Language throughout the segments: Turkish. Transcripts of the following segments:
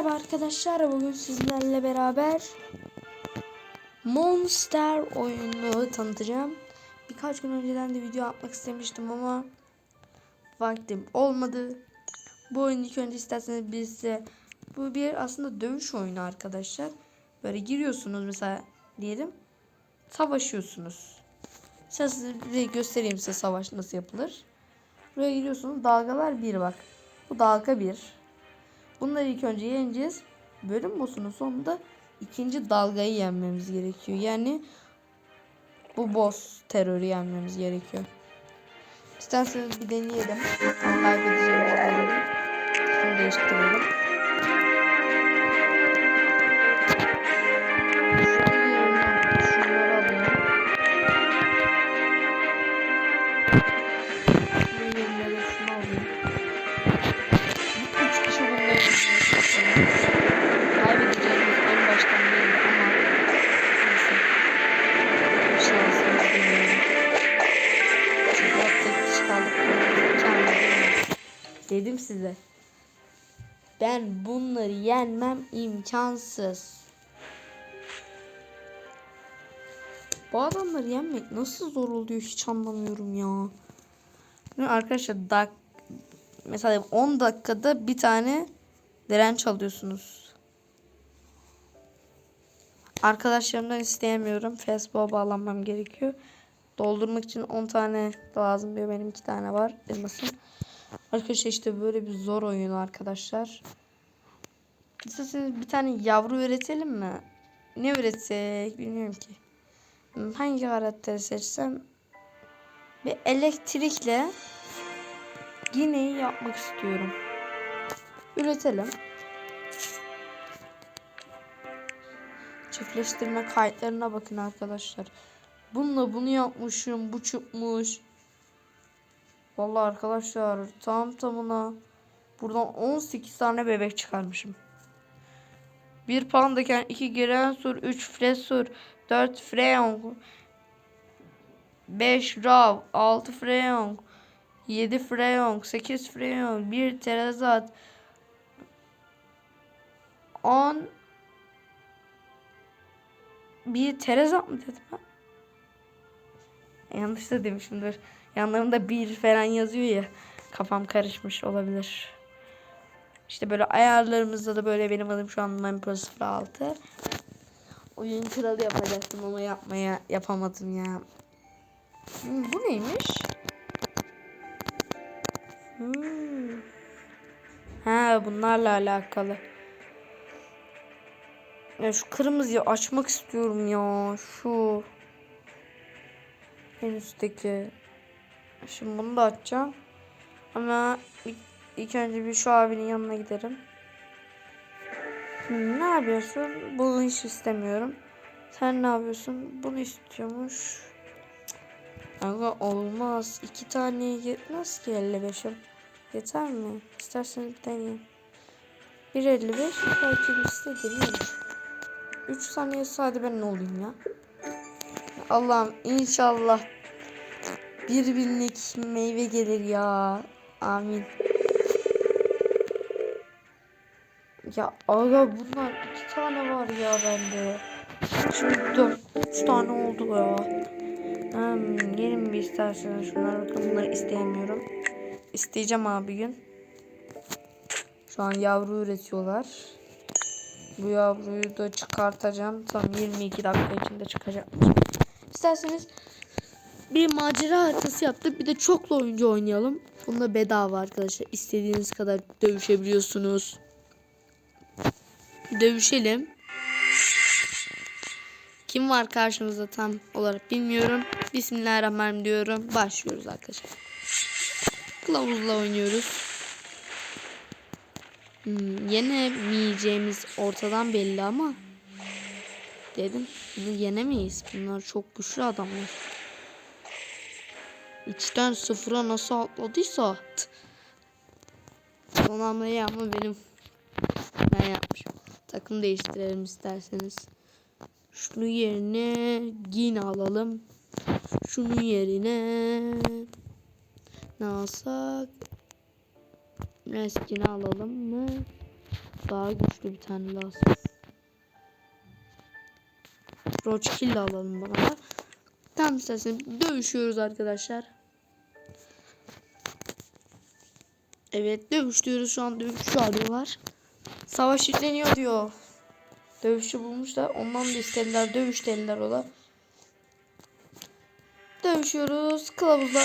Merhaba arkadaşlar. Bugün sizlerle beraber Monster oyununu tanıtacağım. Birkaç gün önceden de video atmak istemiştim ama vaktim olmadı. Bu oyunu ilk önce isterseniz biz size bu bir aslında dövüş oyunu arkadaşlar. Böyle giriyorsunuz mesela diyelim savaşıyorsunuz. Size göstereyim size savaş nasıl yapılır. Buraya giriyorsunuz dalgalar bir bak. Bu dalga bir. Bunları ilk önce yeneceğiz. Bölüm boss'unun sonunda ikinci dalgayı yenmemiz gerekiyor. Yani bu boss terörü yenmemiz gerekiyor. İsterseniz bir deneyelim. Kaybedeceğimiz. Şunu değiştirelim. Ben bunları yenmem imkansız. Bu adamları yenmek nasıl zor oluyor hiç anlamıyorum ya. Arkadaşlar dak mesela 10 dakikada bir tane direnç alıyorsunuz. Arkadaşlarımdan isteyemiyorum. Facebook'a bağlanmam gerekiyor. Doldurmak için 10 tane lazım diyor. Benim 2 tane var. Elmasım. Arkadaşlar işte böyle bir zor oyun arkadaşlar. İsterseniz bir tane yavru üretelim mi? Ne üretsek bilmiyorum ki. Hangi karakteri seçsem? Bir elektrikle Gine'yi yapmak istiyorum. Üretelim. Çiftleştirme kayıtlarına bakın arkadaşlar. Bununla bunu yapmışım. Bu çıkmış. Vallahi arkadaşlar tam tamına buradan 18 tane bebek çıkarmışım. Bir pandayken 2 Gerensur, 3 Fresur, 4 Freon, 5 Rav, 6 Freon, 7 Freon, 8 Freon, 1 Terazat, 10 bir Terazat mı dedim ben? Yanlış da demişimdir. Yanlarında bir falan yazıyor ya. Kafam karışmış olabilir. İşte böyle ayarlarımızda da böyle benim adım şu an Mempro 06. Oyun kralı yapacaktım ama yapmaya yapamadım ya. Hmm, bu neymiş? Hmm. Ha bunlarla alakalı. Ya şu kırmızıyı açmak istiyorum ya. Şu. En üstteki. Şimdi bunu da açacağım. Ama ilk, ilk önce bir şu abinin yanına giderim. Hmm, ne yapıyorsun? Bunu hiç istemiyorum. Sen ne yapıyorsun? Bunu istiyormuş. Aga olmaz. İki tane yetmez ki 55'im. Yeter mi? İsterseniz bir deneyin. 1.55 belki liste deneyim. 3 saniye sadece ben ne olayım ya? Allah'ım inşallah bir binlik meyve gelir ya. Amin. Ya aga bunlar iki tane var ya bende. Şimdi dört, üç tane oldu ya. Hmm, gelin bir isterseniz şunları bakın bunları isteyemiyorum. İsteyeceğim abi gün. Şu an yavru üretiyorlar. Bu yavruyu da çıkartacağım. Tam 22 dakika içinde çıkacakmış. İsterseniz bir macera haritası yaptık. Bir de çoklu oyuncu oynayalım. Bunda bedava arkadaşlar. İstediğiniz kadar dövüşebiliyorsunuz. Dövüşelim. Kim var karşımızda tam olarak bilmiyorum. Bismillahirrahmanirrahim diyorum. Başlıyoruz arkadaşlar. Kılavuzla oynuyoruz. Hmm, yenemeyeceğimiz ortadan belli ama dedim bunu yenemeyiz. Bunlar çok güçlü adamlar. 3'ten 0'a nasıl atladıysa son hamleyi ama benim ben yapmışım. Takım değiştirelim isterseniz. Şunu yerine yine alalım. Şunun yerine ne alsak? Reskini alalım mı? Daha güçlü bir tane lazım. Roachkill alalım bana. Tam istersen dövüşüyoruz arkadaşlar. Evet dövüşüyoruz şu an dövüş çağırıyorlar. Savaş yükleniyor diyor. Dövüşçü bulmuşlar. Ondan da istediler. Dövüş dediler ola. Dövüşüyoruz. Kılavuzla.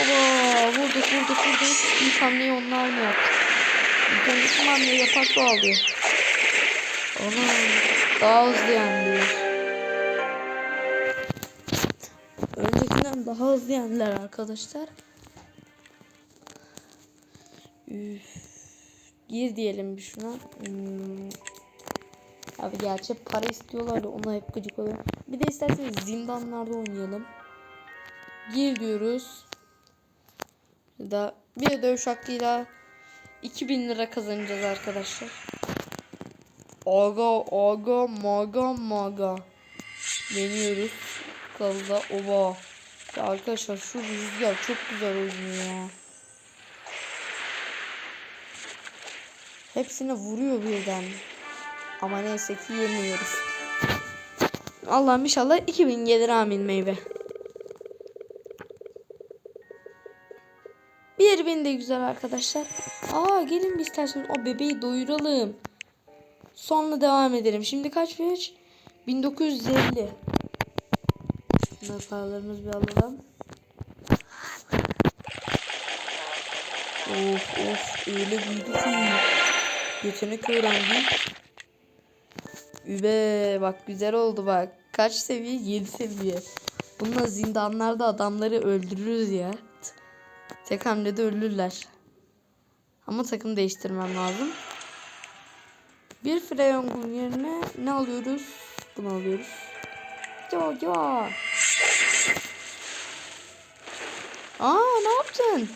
Oo, vurduk vurduk vurduk. İlk hamleyi onlar mı yaptı? İlk önce kim hamleyi yaparsa o alıyor. Ana daha hızlı yendiler. Öncekinden daha hızlı yendiler arkadaşlar. Gir diyelim bir şuna. Hmm. Abi gerçi para istiyorlar da ona hep gıcık oluyor. Bir de isterseniz zindanlarda oynayalım. Gir diyoruz. Da bir dövüş hakkıyla 2000 lira kazanacağız arkadaşlar. Aga aga maga maga. Deniyoruz. Ova. Ya arkadaşlar şu rüzgar çok güzel oynuyor ya. Hepsine vuruyor birden. Ama neyse ki yemiyoruz. Allah'ım inşallah 2000 gelir amin meyve. Bir bin de güzel arkadaşlar. Aa gelin bir isterseniz o bebeği doyuralım. Sonra devam edelim. Şimdi kaç yaş? 1950. Şunları paralarımızı bir alalım. Of of öyle büyüdü ki. Yetenek öğrendik. Übe bak güzel oldu bak. Kaç seviye? 7 seviye. Bununla zindanlarda adamları öldürürüz ya. Tek hamlede ölürler. Ama takım değiştirmem lazım. Bir Freyon yerine ne alıyoruz? Bunu alıyoruz. Yo yo. Aa ne yaptın?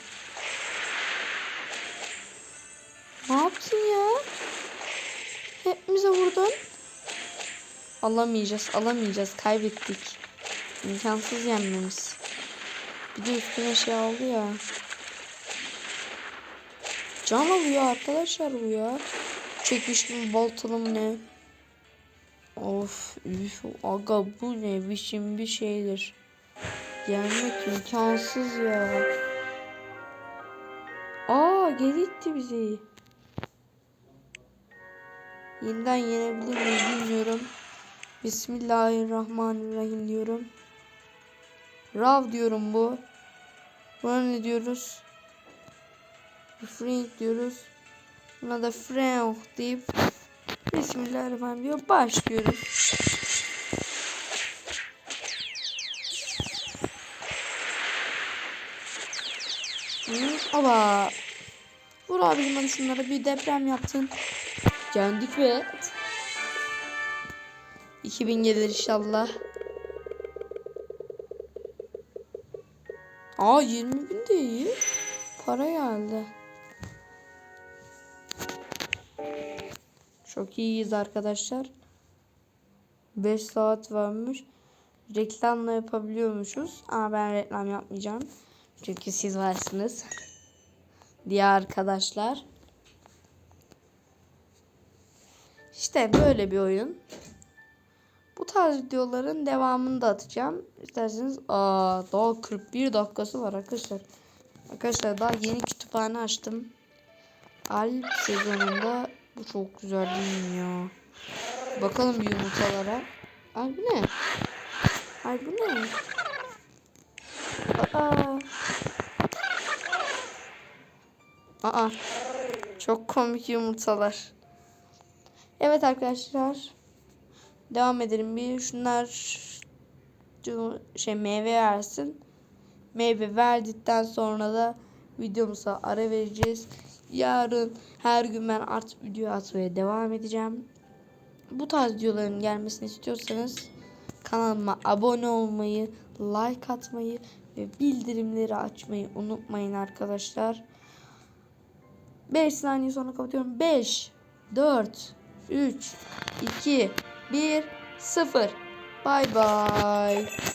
Alamayacağız, alamayacağız. Kaybettik. İmkansız yenmemiz. Bir de üstüne şey aldı ya. Can alıyor arkadaşlar bu ya. Çekişli baltalı mı ne? Of üf aga bu ne biçim bir şeydir. Yenmek imkansız ya. Aa geri itti bizi. Yeniden yenebilir miyiz bilmiyorum. Bismillahirrahmanirrahim diyorum. Rav diyorum bu. Buna ne diyoruz? Frank diyoruz. Buna da Frank deyip Bismillahirrahmanirrahim diyor. Başlıyoruz. Hı, Oba. Vur abicim hadi şunlara bir deprem yaptın. Yendik ve 2000 gelir inşallah. Aa 20 bin de iyi. Para geldi. Çok iyiyiz arkadaşlar. 5 saat varmış. Reklamla yapabiliyormuşuz. Ama ben reklam yapmayacağım. Çünkü siz varsınız. Diye arkadaşlar. İşte böyle bir oyun. Bu tarz videoların devamını da atacağım. İsterseniz aa daha 41 dakikası var arkadaşlar. Arkadaşlar daha yeni kütüphane açtım. Alp sezonunda bu çok güzel değil mi ya? Bakalım yumurtalara. Ay bu ne? Ay bu ne? Aa. Aa. Çok komik yumurtalar. Evet arkadaşlar. Devam edelim bir. Şunlar şey meyve versin. Meyve verdikten sonra da videomuza ara vereceğiz. Yarın her gün ben artık video atmaya devam edeceğim. Bu tarz videoların gelmesini istiyorsanız kanalıma abone olmayı, like atmayı ve bildirimleri açmayı unutmayın arkadaşlar. 5 saniye sonra kapatıyorum. 5 4 3 2 1 0 Bye bye.